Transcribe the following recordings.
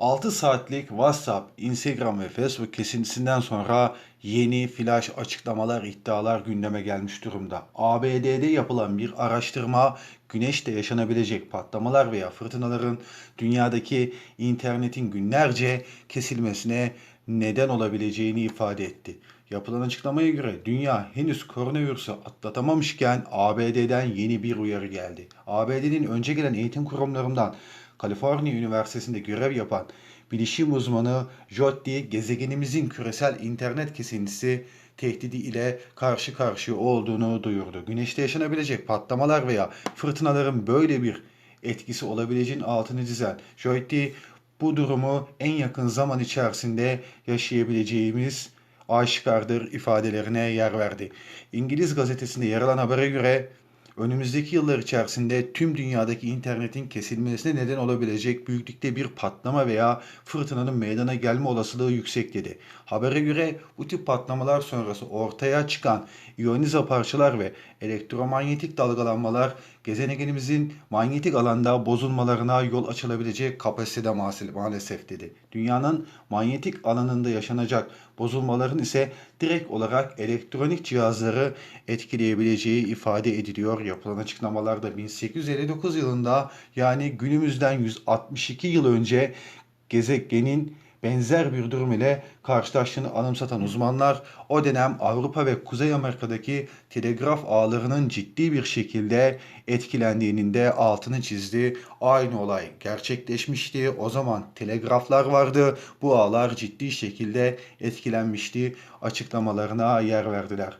6 saatlik WhatsApp, Instagram ve Facebook kesintisinden sonra yeni flash açıklamalar, iddialar gündeme gelmiş durumda. ABD'de yapılan bir araştırma güneşte yaşanabilecek patlamalar veya fırtınaların dünyadaki internetin günlerce kesilmesine neden olabileceğini ifade etti. Yapılan açıklamaya göre dünya henüz koronavirüsü atlatamamışken ABD'den yeni bir uyarı geldi. ABD'nin önce gelen eğitim kurumlarından Kaliforniya Üniversitesi'nde görev yapan bilişim uzmanı Joddi gezegenimizin küresel internet kesintisi tehdidi ile karşı karşıya olduğunu duyurdu. Güneşte yaşanabilecek patlamalar veya fırtınaların böyle bir etkisi olabileceğinin altını çizen Joddi bu durumu en yakın zaman içerisinde yaşayabileceğimiz aşikardır ifadelerine yer verdi. İngiliz gazetesinde yer alan habere göre önümüzdeki yıllar içerisinde tüm dünyadaki internetin kesilmesine neden olabilecek büyüklükte bir patlama veya fırtınanın meydana gelme olasılığı yüksek dedi. Habere göre bu tip patlamalar sonrası ortaya çıkan iyonize parçalar ve elektromanyetik dalgalanmalar gezegenimizin manyetik alanda bozulmalarına yol açılabilecek kapasitede maalesef dedi. Dünyanın manyetik alanında yaşanacak bozulmaların ise direkt olarak elektronik cihazları etkileyebileceği ifade ediliyor. Yapılan açıklamalarda 1859 yılında yani günümüzden 162 yıl önce gezegenin benzer bir durum ile karşılaştığını anımsatan uzmanlar o dönem Avrupa ve Kuzey Amerika'daki telegraf ağlarının ciddi bir şekilde etkilendiğinin de altını çizdi. Aynı olay gerçekleşmişti. O zaman telegraflar vardı. Bu ağlar ciddi şekilde etkilenmişti. Açıklamalarına yer verdiler.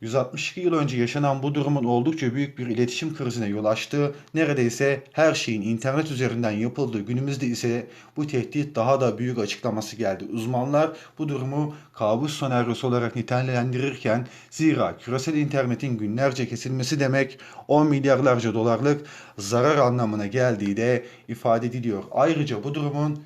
162 yıl önce yaşanan bu durumun oldukça büyük bir iletişim krizine yol açtığı, neredeyse her şeyin internet üzerinden yapıldığı günümüzde ise bu tehdit daha da büyük açıklaması geldi. Uzmanlar bu durumu kabus senaryosu olarak nitelendirirken zira küresel internetin günlerce kesilmesi demek 10 milyarlarca dolarlık zarar anlamına geldiği de ifade ediliyor. Ayrıca bu durumun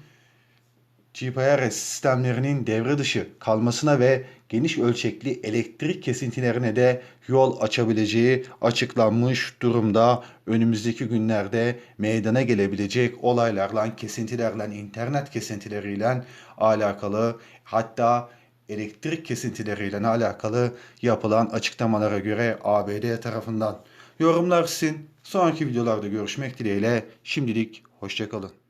GPRS sistemlerinin devre dışı kalmasına ve geniş ölçekli elektrik kesintilerine de yol açabileceği açıklanmış durumda. Önümüzdeki günlerde meydana gelebilecek olaylarla, kesintilerle, internet kesintileriyle alakalı hatta elektrik kesintileriyle alakalı yapılan açıklamalara göre ABD tarafından. Yorumlar sizin. Sonraki videolarda görüşmek dileğiyle. Şimdilik hoşçakalın.